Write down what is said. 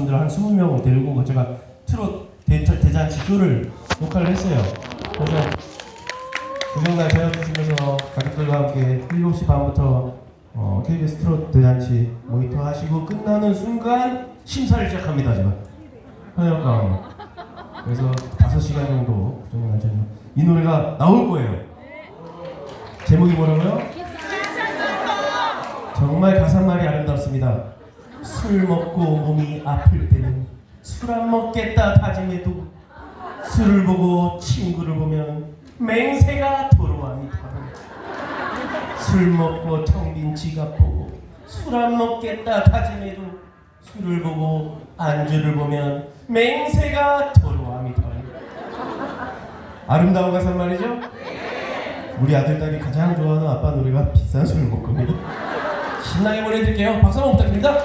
가수분들 한 20명 데리고 제가 트롯 대, 대잔치 쇼를 녹화를 했어요. 그래서 구정날 배워주시면서 가족들과 함께 7시 반부터 어, KBS 트롯 대잔치 모니터 하시고 끝나는 순간 심사를 시작합니다 지금 현역강 그래서 5시간 정도 구정날 이 노래가 나올 거예요 제목이 뭐라고요? 정말 가사말이 아름답습니다 술 먹고 몸이 아플 때는 술 안 먹겠다 다짐해도 술을 보고 친구를 보면 맹세가 도로합니다. 술 먹고 텅빈 지갑 보고 술 안 먹겠다 다짐해도 술을 보고 안주를 보면 맹세가 도로합니다. 아름다운 가사 말이죠? 우리 아들 딸이 가장 좋아하는 아빠 노래가 비싼 술을 먹겁니다. 신나게 보내드릴게요. 박수 한번 부탁드립니다.